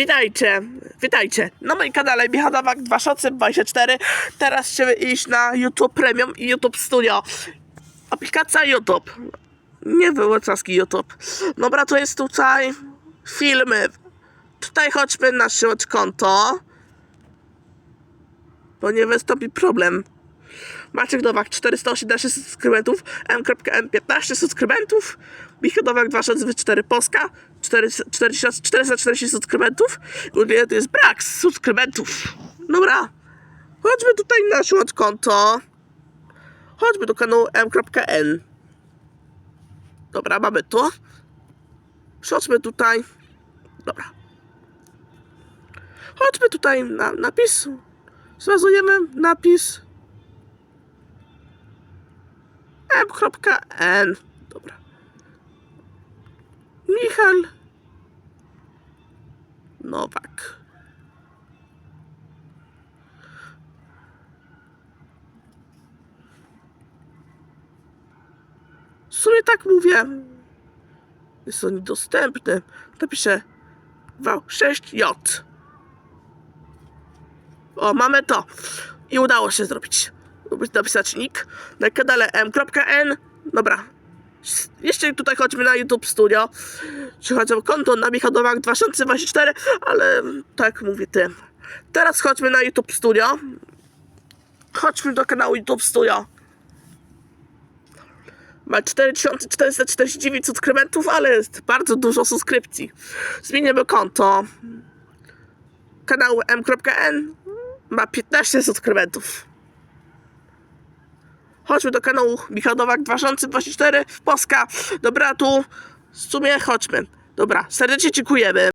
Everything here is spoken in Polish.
Witajcie, witajcie na moim kanale Michał Nowak 24 Teraz chcemy iść na YouTube Premium i YouTube Studio. Aplikacja YouTube. Nie wyłączaski YouTube. Dobra, to jest tutaj filmy. Tutaj chodźmy na konto. Bo nie wystąpi problem. Maciek Nowak 418 subskrybentów, M.M15 subskrybentów, Michał Nowak 264 Polska 4, 40, 440 subskrybentów. Ogólnie to jest brak subskrybentów. Dobra, chodźmy tutaj na siłać konto. Chodźmy do kanału M.N. Dobra, mamy to. Przechodźmy tutaj. Dobra. Chodźmy tutaj na napis. Zwazujemy napis. M.N. Dobra. Michal Nowak. W sumie tak mówię. Jest on niedostępny. Napiszę V6J. O, mamy to. I udało się zrobić. Napisać nick na kanale m.n. Dobra. Jeszcze tutaj chodźmy na YouTube Studio. Czy chodzi o konto na Michał Nowak 2024, ale tak mówi ty. Teraz chodźmy na YouTube Studio. Chodźmy do kanału YouTube Studio. Ma 4449 subskrybentów, ale jest bardzo dużo subskrypcji. Zmienimy konto. Kanał m.n ma 15 subskrybentów. Chodźmy do kanału Michał Nowak 2024 Polska. Dobra, tu w sumie chodźmy. Dobra, serdecznie dziękujemy.